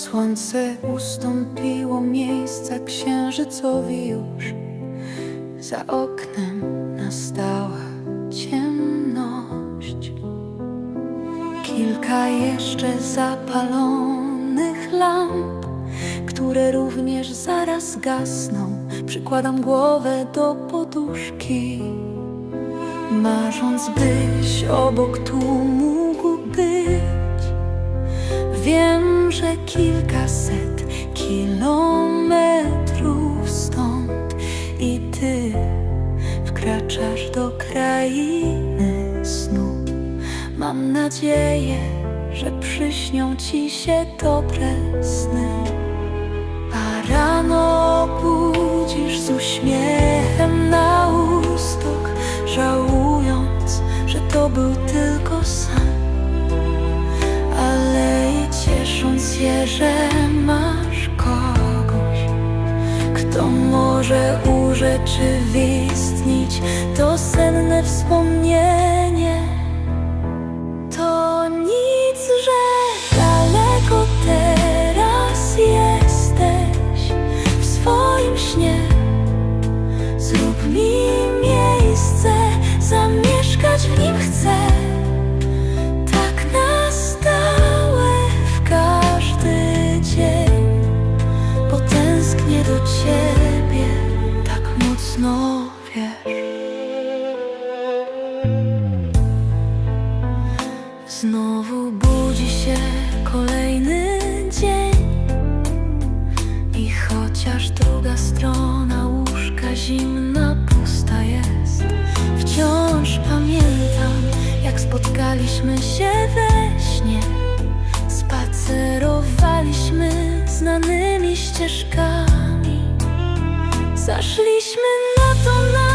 Słońce ustąpiło miejsca księżycowi już. Za oknem nastała ciemność. Kilka jeszcze zapalonych lamp Które również zaraz gasną. Przykładam głowę do poduszki Marząc byś obok tu kilkaset kilometrów stąd i ty wkraczasz do krainy snu. Mam nadzieję, że przyśnią ci się dobre sny. A rano budzisz z uśmiechem na ustok, żałując, że to był tylko sen się, że masz kogoś, kto może urzeczywistnić to senne wspomnienie. Spotkaliśmy się we śnie. Spacerowaliśmy znanymi ścieżkami. Zaszliśmy na to nasze